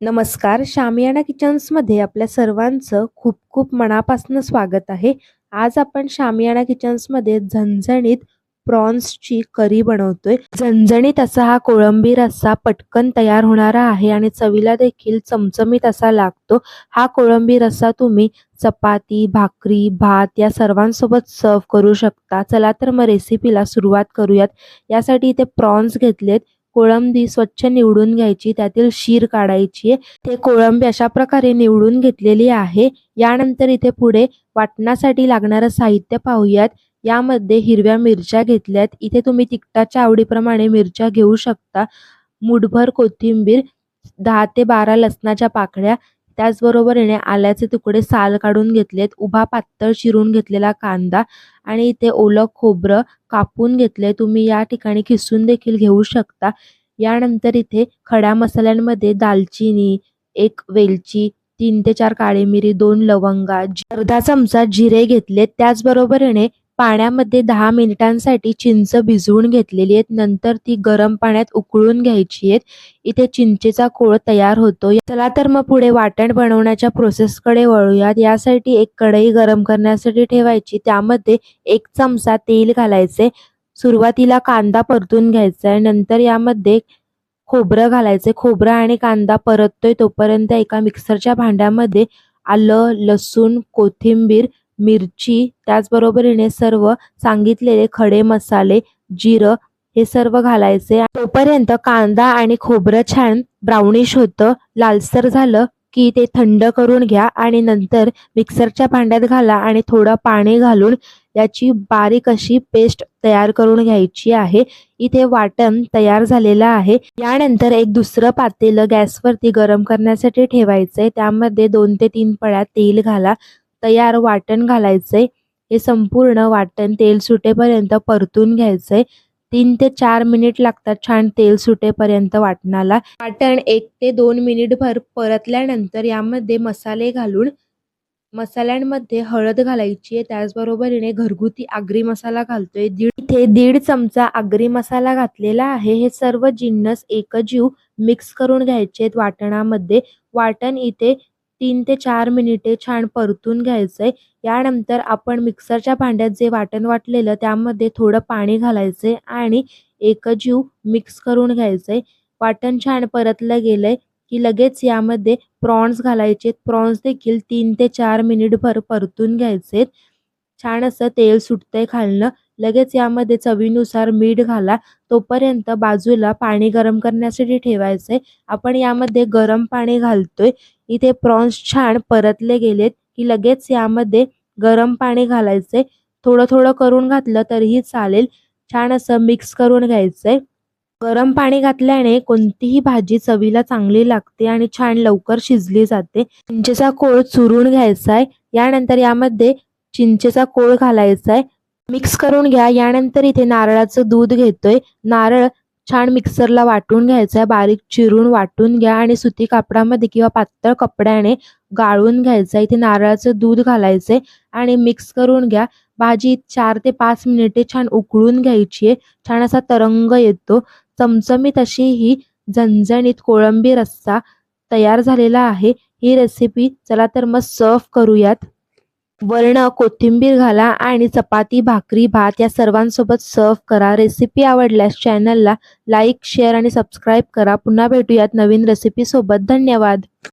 नमस्कार. शामियाना किचन्समध्ये आपल्या सर्वांचं खूप खूप मनापासून स्वागत आहे. आज आपण शामियाना किचन्समध्ये झणझणीत प्रॉन्सची करी बनवतोय. झणझणीत असा हा कोळंबी रस्सा पटकन तयार होणारा आहे आणि चवीला देखील चमचमीत असा लागतो. हा कोळंबी रस्सा तुम्ही चपाती भाकरी भात या सर्वांसोबत सर्व करू शकता. चला तर मग रेसिपीला सुरुवात करूयात. यासाठी इथे प्रॉन्स घेतलेत. कोळंबी स्वच्छ निवडून घ्यायची त्यातील शीर काढायची ते कोळंबी अशा प्रकारे निवडून घेतलेली आहे. यानंतर इथे पुढे वाटणासाठी लागणारं साहित्य पाहूयात. यामध्ये हिरव्या मिरच्या घेतल्यात. इथे तुम्ही तिखटाच्या आवडीप्रमाणे मिरच्या घेऊ शकता. मुठभर कोथिंबीर दहा ते बारा लसणाच्या पाकळ्या त्याचबरोबर येणे आल्याचे तुकडे साल काढून घेतलेत उभा पातळ चिरून घेतलेला कांदा आणि इथे ओलं खोबरं कापून घेतले तुम्ही या ठिकाणी खिसून देखील घेऊ शकता. यानंतर इथे खड्या मसाल्यांमध्ये दालचिनी एक वेलची तीन ते चार काळी मिरी दोन लवंगा अर्धा चमचा जिरे घेतलेत. त्याचबरोबर येणे पाण्यामध्ये दहा मिनिटांसाठी चिंच भिजवून घेतलेली आहेत. नंतर ती गरम पाण्यात उकळून घ्यायची आहेत. इथे चिंचेचा कोळ तयार होतो चला तर मग पुढे वाटण बनवण्याच्या प्रोसेसकडे वळूयात. यासाठी एक कढई गरम करण्यासाठी ठेवायची. त्यामध्ये एक चमचा तेल घालायचे. सुरुवातीला कांदा परतून घ्यायचा आहे. नंतर यामध्ये खोबरं घालायचे. खोबरं आणि कांदा परततोय तोपर्यंत एका मिक्सरच्या भांड्यामध्ये आलं लसूण कोथिंबीर मिरची त्याचबरोबरीने सर्व सांगितलेले खडे मसाले जिरं हे सर्व घालायचे. तोपर्यंत कांदा आणि खोबरं छान ब्राउनिश होतं. लालसर झालं की ते थंड करून घ्या आणि नंतर मिक्सरच्या भांड्यात घाला आणि थोडं पाणी घालून याची बारीक अशी पेस्ट तयार करून घ्यायची आहे. इथे वाटण तयार झालेलं आहे. यानंतर एक दुसरं पातेलं गॅसवरती गरम करण्यासाठी ठेवायचंय. त्यामध्ये दोन ते तीन पळ्या तेल घाला. तयार वाटण घालायचंय. हे संपूर्ण वाटण तेल सुटेपर्यंत परतून घ्यायचंय. तीन ते चार मिनिट लागतात छान तेल सुटेपर्यंत वाटणाला. वाटण एक ते दोन मिनिट भर परतल्यानंतर यामध्ये मसाले घालून मसाल्यांमध्ये हळद घालायची आहे. त्याचबरोबरीने घरगुती आगरी मसाला घालतोय. दीड इथे दीड चमचा आगरी मसाला घातलेला आहे. हे सर्व जिन्नस एकजीव मिक्स करून घ्यायचे वाटणामध्ये. वाटण इथे तीन ते चार मिनिटे छान परतून घ्यायचंय. यानंतर आपण मिक्सरच्या भांड्यात जे वाटण वाटलेलं त्यामध्ये थोडं पाणी घालायचंय आणि एकजीव मिक्स करून घ्यायचंय. वाटण छान परतलं गेलंय की लगेच यामध्ये प्रॉन्स घालायचे प्रॉन्स देखील तीन ते चार मिनिटभर परतून घ्यायचे छान असं तेल सुटतंय खालनं. लगेच यामध्ये चवीनुसार मीठ घाला तोपर्यंत बाजूला पाणी गरम करण्यासाठी ठेवायचंय. आपण यामध्ये गरम पाणी घालतोय. इथे प्रॉन्स छान परतले गेलेत की लगेच यामध्ये गरम पाणी घालायचंय. थोडं थोडं करून घातलं तरीही चालेल. छान असं मिक्स करून घ्यायचंय. गरम पाणी घातल्याने कोणतीही भाजी चवीला चांगली लागते आणि छान लवकर शिजली जाते. चिंचेचा कोळ चुरून घ्यायचा आहे यानंतर यामध्ये चिंचेचा कोळ घालायचा आहे मिक्स करून घ्या. यानंतर इथे नारळाचं दूध घेतोय. नारळ छान मिक्सरला वाटून घ्यायचा. आहे बारीक चिरून वाटून घ्या आणि सुती कापडामध्ये किंवा पातळ कपड्याने गाळून घ्यायचा. आहे इथे नारळाचं दूध घालायचंय आणि मिक्स करून घ्या. भाजी चार ते पाच मिनिटे छान उकळून घ्यायची आहे. छान असा तरंग येतो. चमचमीत अशी ही झणझणीत कोळंबी रस्सा तयार झालेला आहे. ही रेसिपी चला तर मग सर्व करूयात. वर्ण कोथिंबीर घाला आणि चपाती भाकरी भात या सर्वांसोबत सर्व करा. रेसिपी आवडल्यास चॅनलला लाईक शेअर आणि सबस्क्राईब करा. पुन्हा भेटूयात नवीन रेसिपीसोबत धन्यवाद.